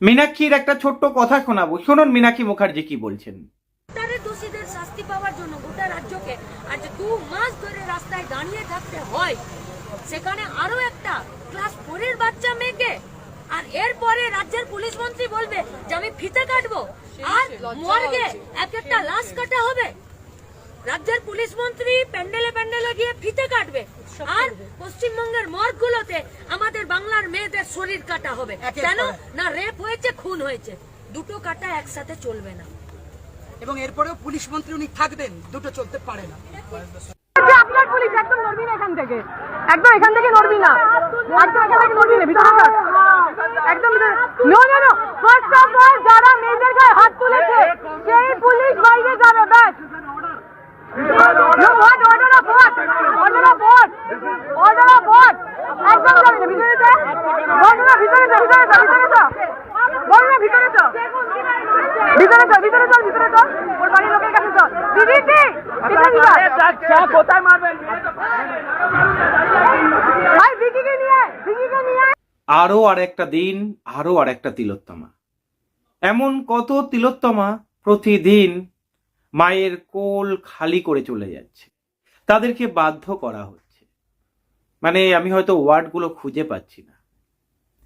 মীনাক্ষীর একটা ছোট্ট কথা শোনাবো। শুনুন মীনাক্ষী মুখার্জি কি বলছেন। তাদের দোষীদের শাস্তি পাওয়ার জন্য গোটা রাজ্যকে আজ দু মাস ধরে রাস্তায় দাঁড়িয়ে থাকতে হয়। সেখানে আরও একটা ক্লাস ফোরের বাচ্চা মেয়েকে। আর এরপরে রাজ্যের পুলিশ মন্ত্রী বলবে যে আমি ফিতে কাটবো। আর মর্গে এক একটা লাশ কাটা হবে। রাজ্যের পুলিশ মন্ত্রী প্যান্ডেলে প্যান্ডেলে গিয়ে ফিতে কাটবে। আর পশ্চিমবঙ্গের মর্গগুলোতে আমাদের বাংলার মেয়েদের শরীর কাটা হবে। কেন? না রেপ হয়েছে খুন হয়েছে। দুটো কাটা একসাথে চলবে না। এবং এরপরেও পুলিশ মন্ত্রী উনি থাকবেন দুটো চলতে পারে না। আপনার পুলিশ একদম নড়বি না এখান থেকে। একদম এখান থেকে নড়বি না। একদম এখান থেকে নড়বি না ভিতরে একদম no no no first of all যারা মেয়েদের গায়ে হাত তুলেছে সেই police no what order of what order of what order of what একদম যাবে না ভিতরে যা বন্ধুরা ভিতরে যা ভিতরে যা ভিতরে যা বন্ধুরা ভিতরে যা ভিতরে চল ভিতরে চল ভিতরে চল ওর বাড়ির লোকের কাছে চল দিদি কোথায় মারবেন ভাই ভিকিকে নিয়ে ভিকিকে নিয়ে। আরও আর একটা দিন আরও আর একটা তিলোত্তমা। এমন কত তিলোত্তমা প্রতিদিন মায়ের কোল খালি করে চলে যাচ্ছে। তাদেরকে বাধ্য করা হচ্ছে। মানে আমি হয়তো ওয়ার্ডগুলো খুঁজে পাচ্ছি না।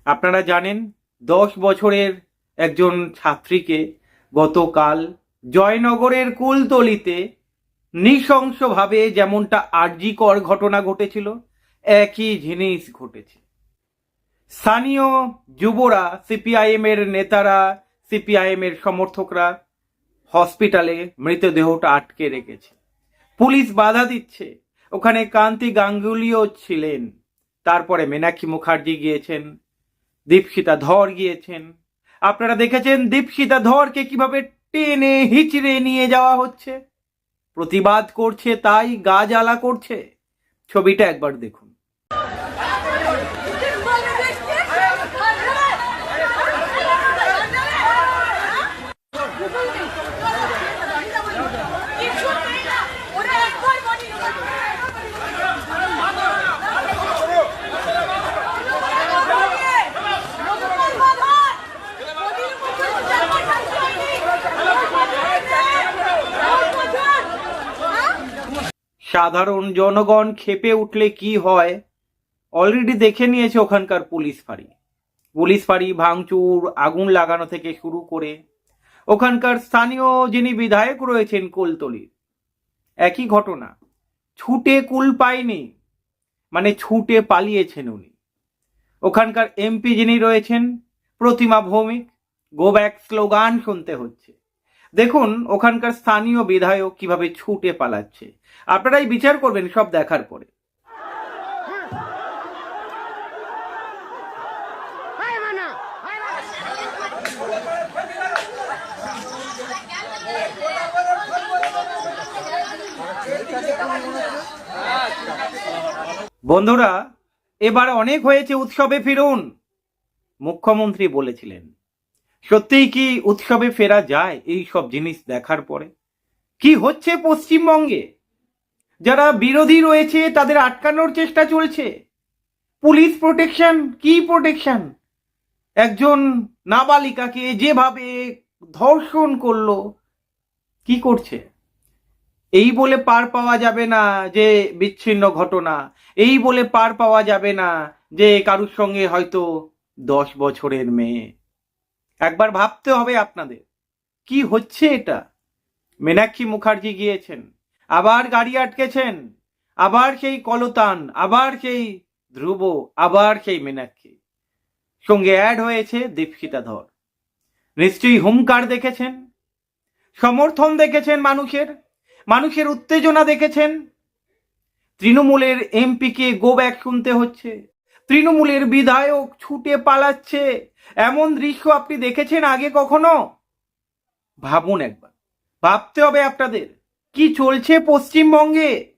আপনারা জানেন, দশ বছরের একজন ছাত্রীকে গতকাল জয়নগরের কুলতলিতে নৃশংসভাবে যেমনটা আর্জিকর ঘটনা ঘটেছিল, একই জিনিস ঘটেছে। স্থানীয় যুবরা সিপিআইএম এর নেতারা সিপিআইএম এর সমর্থকরা হসপিটালে মৃতদেহটা আটকে রেখেছে। পুলিশ বাধা দিচ্ছে। ওখানে কান্তি গাঙ্গুলিও ছিলেন। তারপরে মেনাক্ষী মুখার্জি গিয়েছেন। দীপশিতা ধর গিয়েছেন। আপনারা দেখেছেন দীপশিতা ধরকে কীভাবে টেনে হিচড়ে নিয়ে যাওয়া হচ্ছে? প্রতিবাদ করছে তাই গা জ্বালা করছে। ছবিটা একবার দেখুন। সাধারণ জনগণ খেপে উঠলে কি হয়? অলরেডি দেখে নিয়েছে ওখানকার পুলিশ ফাঁড়ি। পুলিশ ফাঁড়ি, ভাঙচুর, আগুন লাগানো থেকে শুরু করে ওখানকার স্থানীয় যিনি বিধায়ক রয়েছেন কুলতলির, একই ঘটনা। ছুটে কুল পায়নি মানে ছুটে পালিয়েছেন উনি। ওখানকার এমপি যিনি রয়েছেন, Pratima Bhowmik go back slogan শুনতে হচ্ছে। দেখুন, ওখানকার স্থানীয় বিধায়ক কীভাবে ছুটে পালাচ্ছে। আপনারাই বিচার করবেন সব দেখার পরে। বন্ধুরা, এবার অনেক হয়েছে উৎসবে ফিরুন, মুখ্যমন্ত্রী বলেছিলেন। সত্যিই কি উৎসবে ফেরা যায় এই সব জিনিস দেখার পরে? কি হচ্ছে পশ্চিমবঙ্গে? যারা বিরোধী রয়েছে, তাদের আটকানোর চেষ্টা চলছে। পুলিশ প্রোটেকশন, কি প্রোটেকশন? একজন নাবালিকাকে যেভাবে ধর্ষণ করল, কি করছে? এই বলে পার পাওয়া যাবে না যে বিচ্ছিন্ন ঘটনা। এই বলে পার পাওয়া যাবে না যে কারুর সঙ্গে হয়তো দশ বছরের মেয়ে। একবার ভাবতে হবে আপনাদের। কি হচ্ছে এটা? মীনাক্ষী মুখার্জি গিয়েছেন, আবার গাড়ি আটকেছেন, আবার সেই কলতান, আবার সেই ধ্রুব, আবার সেই মীনাক্ষী। সঙ্গে অ্যাড হয়েছে দীপশিতা ধর। নিশ্চয়ই হুমকার দেখেছেন, সমর্থন দেখেছেন মানুষের মানুষের উত্তেজনা দেখেছেন। তৃণমূলের এমপিকে গো ব্যাক শুনতে হচ্ছে। তৃণমূলের বিধায়ক ছুটে পালাচ্ছে। এমন দৃশ্য আপনি দেখেছেন আগে কখনো? ভাবুন একবার। ভাবতে হবে আপনাদের। কি চলছে পশ্চিমবঙ্গে?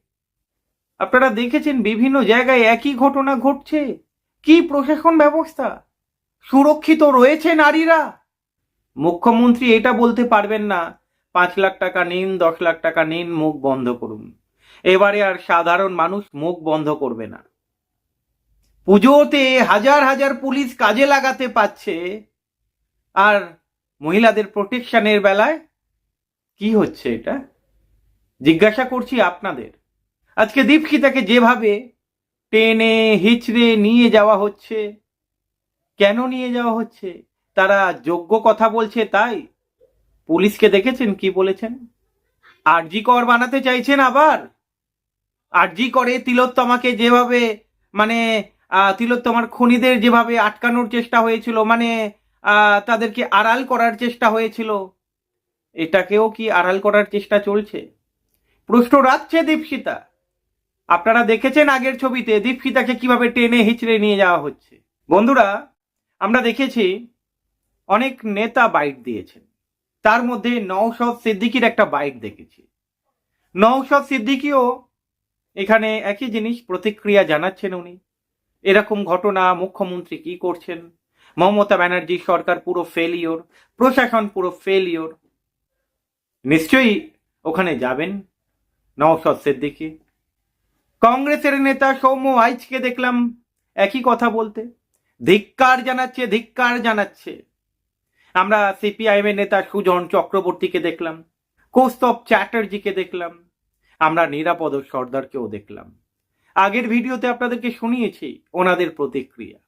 আপনারা দেখেছেন বিভিন্ন জায়গায় একই ঘটনা ঘটছে। কি প্রশাসন ব্যবস্থা? সুরক্ষিত রয়েছে নারীরা? মুখ্যমন্ত্রী এটা বলতে পারবেন না। পাঁচ লাখ টাকা নিন, দশ লাখ টাকা নিন, মুখ বন্ধ করুন। এবারে আর সাধারণ মানুষ মুখ বন্ধ করবে না। পুজোতে হাজার হাজার পুলিশ কাজে লাগাতে পাচ্ছে আর মহিলাদের প্রোটেকশনের বেলায় কি হচ্ছে এটা? জিজ্ঞাসা করছি আপনাদের। আজকে দীপশিতাকে যেভাবে টেনে, হিচড়ে নিয়ে যাওয়া হচ্ছে, কেন নিয়ে যাওয়া হচ্ছে, তারা যোগ্য কথা বলছে তাই? পুলিশকে দেখেছেন কি বলেছেন? আরজি কর বানাতে চাইছেন আবার? আরজি করে তিলোত্তমাকে যেভাবে মানে তিলোত্তমার খনিদের যেভাবে আটকানোর চেষ্টা হয়েছিল মানে তাদেরকে আড়াল করার চেষ্টা হয়েছিল, এটাকেও কি আড়াল করার চেষ্টা চলছে? প্রশ্ন রাখছে দীপশিতা। আপনারা দেখেছেন আগের ছবিতে দীপশিতাকে কীভাবে টেনে হিচড়ে নিয়ে যাওয়া হচ্ছে। বন্ধুরা, আমরা দেখেছি অনেক নেতা বাইট দিয়েছেন। তার মধ্যে নওশদ সিদ্দিকির একটা বাইট দেখেছি। নওশদ সিদ্দিকিও এখানে একই জিনিস প্রতিক্রিয়া জানাচ্ছেন উনি। এরকম ঘটনা মুখ্যমন্ত্রী কি করছেন? মমতা ব্যানার্জি সরকার পুরো ফেলিওর প্রশাসন পুরো ফেলিওর নিশ্চয়ই ওখানে যাবেন নওশদ সিদ্দিকি। কংগ্রেসের নেতা সৌম্য আইচকে দেখলাম একই কথা বলতে। ধিক্কার জানাচ্ছে ধিক্কার জানাচ্ছে। আমরা সিপিআইএম এর নেতা সুজন চক্রবর্তীকে দেখলাম, কৌস্তব চ্যাটার্জিকে দেখলাম, আমরা নিরাপদ সর্দারকেও দেখলাম। আগের ভিডিওতে আপনাদেরকে শুনিয়েছি ওনাদের প্রতিক্রিয়া।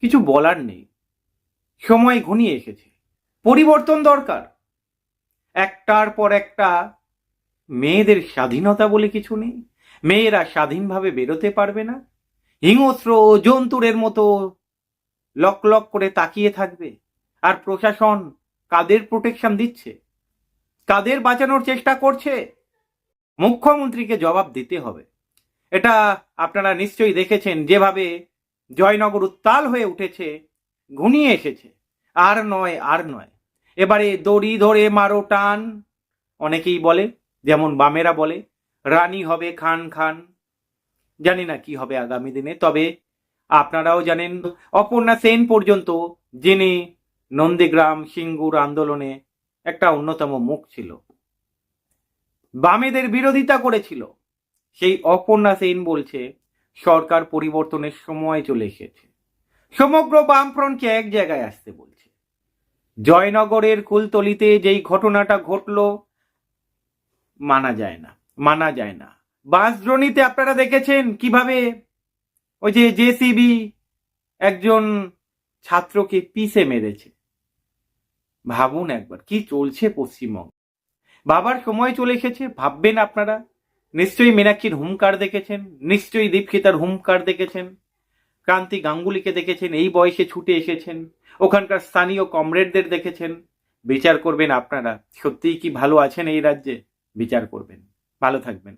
কিছু বলার নেই। সময় ঘনিয়ে এসেছে। পরিবর্তন দরকার। একটার পর একটা মেয়েদের স্বাধীনতা বলে কিছু নেই। মেয়েরা স্বাধীনভাবে বেরোতে পারবে না। হিংস্র জন্তুরের মতো লক লক করে তাকিয়ে থাকবে। আর প্রশাসন কাদের প্রোটেকশন দিচ্ছে? কাদের বাঁচানোর চেষ্টা করছে? মুখ্যমন্ত্রীকে জবাব দিতে হবে। এটা আপনারা নিশ্চয়ই দেখেছেন, যেভাবে জয়নগর উত্তাল হয়ে উঠেছে ঘনিয়ে এসেছে। আর নয় আর নয়। এবারে দড়ি ধরে মারো টান, অনেকেই বলে, যেমন বামেরা বলে, রানী হবে খান খান। জানি না কি হবে আগামী দিনে, তবে আপনারাও জানেন, অপর্ণা সেন পর্যন্ত যিনি নন্দীগ্রাম সিঙ্গুর আন্দোলনে একটা অন্যতম মুখ ছিল। বামেদের বিরোধিতা করেছিল। সেই অপর্ণা সেন বলছে, সরকার পরিবর্তনের সময় চলে এসেছে। সমগ্র বামফ্রন্টকে এক জায়গায় আসতে বলছে। জয়নগরের কুলতলিতে যেই ঘটনাটা ঘটলো, মানা যায় না, মানা যায় না। বাঁশদ্রোণীতে আপনারা দেখেছেন কীভাবে ওই যে জেসিবি একজন ছাত্রকে পিষে মেরেছে। ভাবুন একবার, কি চলছে পশ্চিমবঙ্গ? বাবার সময় চলে এসেছে, ভাববেন আপনারা? নিশ্চয়ই মীনাক্ষীর হুমকার দেখেছেন, নিশ্চয়ই দীপশিতার হুমকার দেখেছেন। ক্রান্তি গাঙ্গুলিকে দেখেছেন, এই বয়সে ছুটে এসেছেন। ওখানকার স্থানীয় কমরেডদের দেখেছেন। বিচার করবেন আপনারা। সত্যিই কি ভালো আছেন এই রাজ্যে? বিচার করবেন। ভালো থাকবেন।